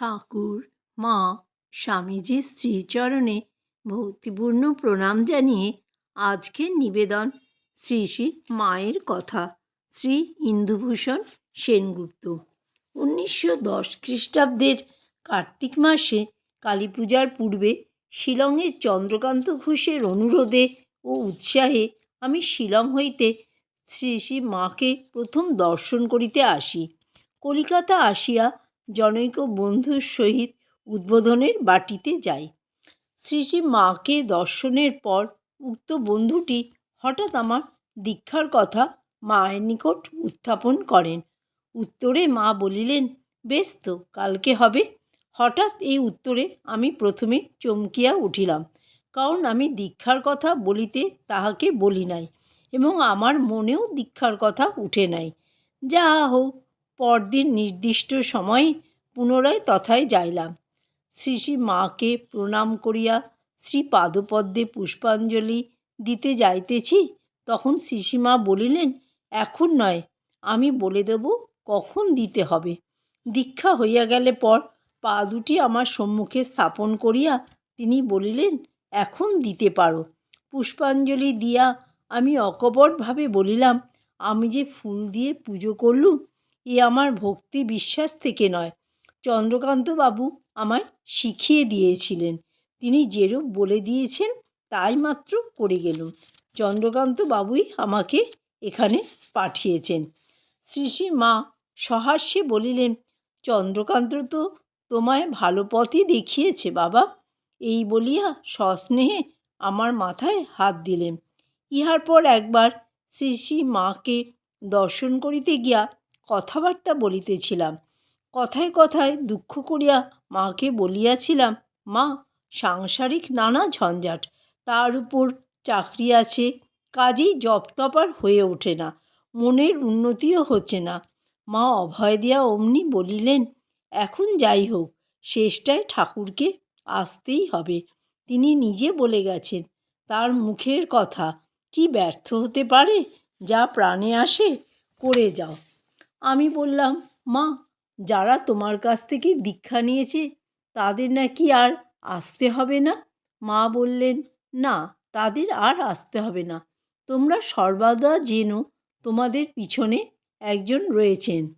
ঠাকুর, মা, স্বামীজির শ্রীচরণে ভক্তিপূর্ণ প্রণাম জানিয়ে আজকের নিবেদন শ্রী শ্রী মায়ের কথা, শ্রী ইন্দুভূষণ সেনগুপ্ত। উনিশশো দশ খ্রিস্টাব্দের কার্তিক মাসে কালী পূজার পূর্বে শিলংয়ের চন্দ্রকান্ত ঘোষের অনুরোধে ও উৎসাহে আমি শিলং হইতে শ্রী শ্রী মাকে প্রথম দর্শন করিতে আসি। কলিকাতা আসিয়া জনৈক বন্ধুর সহিত উদ্বোধনের বাটিতে যাই। শ্রী শ্রী মাকে দর্শনের পর উক্ত বন্ধুটি হঠাৎ আমার দীক্ষার কথা মায়ের নিকট উত্থাপন করেন। উত্তরে মা বলিলেন, বেশ তো, কালকে হবে হঠাৎ এই উত্তরে আমি প্রথমে চমকিয়া উঠিলাম, কারণ আমি দীক্ষার কথা বলিতে তাহাকে বলি নাই এবং আমার মনেও দীক্ষার কথা উঠে নাই। যা হোক পরদিন নির্দিষ্ট সময়ে পুনরায় তথায় যাইলাম। শ্রী শ্রী মাকে প্রণাম করিয়া শ্রী পাদপদ্মে পুষ্পাঞ্জলি দিতে যাইতেছি, তখন শ্রীশ্রীমা বলিলেন, এখন নয়, আমি বলে দেব কখন দিতে হবে। দীক্ষা হইয়া গেলে পর পা দুটি আমার সম্মুখে স্থাপন করিয়া তিনি বলিলেন, এখন দিতে পারো। পুষ্পাঞ্জলি দিয়া আমি অকপটভাবে বলিলাম, আমি যে ফুল দিয়ে পুজো করলুম এ আমার ভক্তি বিশ্বাস থেকে নয়। চন্দ্রকান্তবাবু আমায় শিখিয়ে দিয়েছিলেন। তিনি যেরূপ বলে দিয়েছেন, তাই মাত্র করে গেলুম। চন্দ্রকান্তবাবুই আমাকে এখানে পাঠিয়েছেন। শ্রী মা সহাস্যে বলিলেন, চন্দ্রকান্ত তো তোমায় ভালো পথই দেখিয়েছে বাবা। এই বলিয়া সস্নেহে আমার মাথায় হাত দিলেন। ইহার পর একবার শ্রী শ্রী মাকে দর্শন করিতে গিয়া কথাবার্তা বলিতেছিলাম। কথায় কথায় দুঃখ করিয়া মাকে বলিয়াছিলাম, মা, সাংসারিক নানা ঝঞ্ঝাট। তার উপর চাকরি আছে, কাজেই জপ তপ আর হয়ে ওঠে না, মনের উন্নতিও হচ্ছে না। মা অভয় দিয়া অমনি বলিলেন, এখন যাই হোক, শেষটায় ঠাকুরকে আসতেই হবে। তিনি নিজে বলে গেছেন, তার মুখের কথা, কি ব্যর্থ হতে পারে? যা প্রাণে আসে, করে যাও। আমি বললাম, মা, যারা তোমার কাছ থেকে দীক্ষা নিয়েছে, তাদের নাকি আর আসতে হবে না? মা বললেন, না, তাদের আর আসতে হবে না। তোমরা সর্বদা যেন তোমাদের পিছনে একজন রয়েছেন।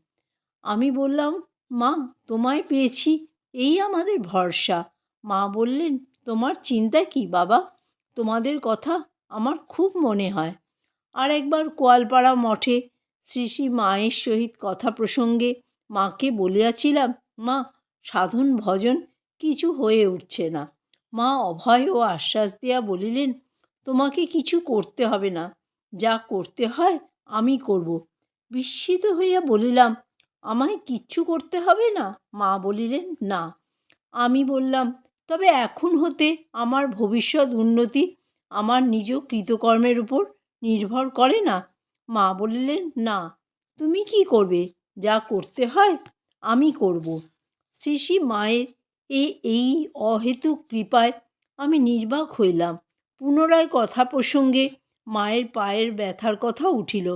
আমি বললাম, মা, তোমায় পেয়েছি, এই আমাদের ভরসা। মা বললেন, তোমার চিন্তা কি বাবা? তোমাদের কথা আমার খুব মনে হয়। আর একবার কোয়ালপাড়া মঠে শ্রী শ্রী মায়ের সহিত কথা প্রসঙ্গে মাকে বলিয়াছিলাম, মা, সাধন ভজন কিছু হয়ে উঠছে না। মা অভয় ও আশ্বাস দিয়া বলিলেন, তোমাকে কিছু করতে হবে না। যা করতে হয় আমি করব। বিস্মিত হইয়া বলিলাম, আমায় কিচ্ছু করতে হবে না? মা বলিলেন, না। আমি বললাম, তবে এখন হতে আমার ভবিষ্যৎ উন্নতি আমার নিজ কৃতকর্মের উপর নির্ভর করে না। মা বলিলেন, না, তুমি কি করবে? যা করতে হয় আমি করব। শ্রী শ্রী মায়ের এ এই অহেতুক কৃপায় আমি নির্বাক হইলাম। পুনরায় কথা প্রসঙ্গে মায়ের পায়ের ব্যথার কথা উঠিল।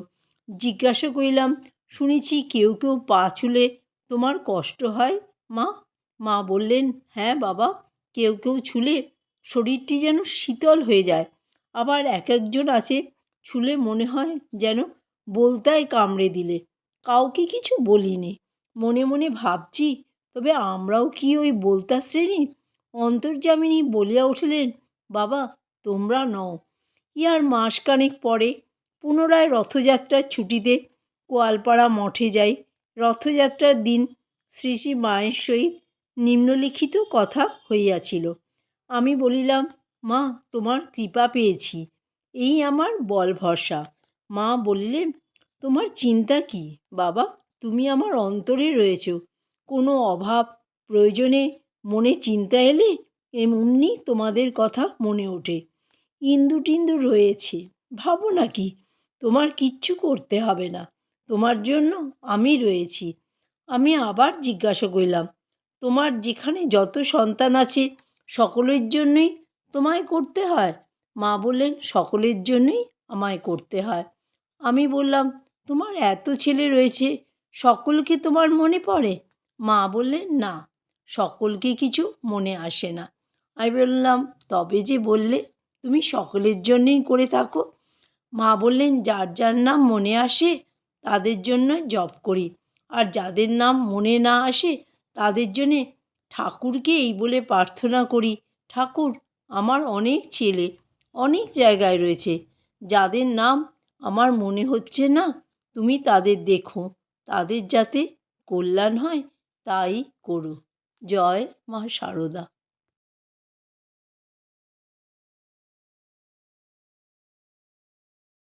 জিজ্ঞাসা করিলাম, শুনেছি কেউ কেউ পা ছুলে তোমার কষ্ট হয়, মা? মা বললেন হ্যাঁ বাবা, কেউ কেউ ছুলে শরীরটি যেন শীতল হয়ে যায়। আবার এক একজন আছে ছুলে মনে হয় যেন বলতায় কামড়ে দিলে। কাউকে কিছু বলিনি। মনে মনে ভাবছি, তবে আমরাও কি ওই বলতা শ্রেণির অন্তর্যামিনী বলিয়া উঠলেন, বাবা, তোমরা নও। ইহার মাসখানেক পরে পুনরায় রথযাত্রার ছুটিতে কোয়ালপাড়া মঠে যাই। রথযাত্রার দিন শ্রী শ্রী মায়ের সহিত নিম্নলিখিত কথা হইয়াছিল। আমি বলিলাম, মা, তোমার কৃপা পেয়েছি। এই আমার বল ভরসা। মা বলিলেন, তোমার চিন্তা কি? বাবা, তুমি আমার অন্তরে রয়েছ। কোনো অভাব, প্রয়োজনে মনে চিন্তা এলে এমনি তোমাদের কথা মনে ওঠে। ইন্দু টিন্দু রয়েছে, ভাবো নাকি তোমার কিচ্ছু করতে হবে না। তোমার জন্য আমি রয়েছি আমি আবার জিজ্ঞাসা করলাম, তোমার যেখানে যত সন্তান আছে, সকলের জন্যই তোমায় করতে হয়? মা বললেন, সকলের জন্যই আমায় করতে হয়। আমি বললাম, তোমার এত ছেলে রয়েছে সকলকে তোমার মনে পড়ে? মা বললেন, না, সকলকে কিছু মনে আসে না। আমি বললাম, তবে যে বললে তুমি সকলের জন্যেই করে থাকো। মা বললেন, যার যার নাম মনে আসে, তাদের জন্য জপ করি। আর যাদের নাম মনে না আসে, তাদের জন্যে ঠাকুরকে এই বলে প্রার্থনা করি, ঠাকুর, আমার অনেক ছেলে অনেক জায়গায় রয়েছে। যাদের নাম আমার মনে হচ্ছে না, তুমি তাদের দেখো। তাদের যাতে কল্যাণ হয়, তাই করো। জয় মা সারদা।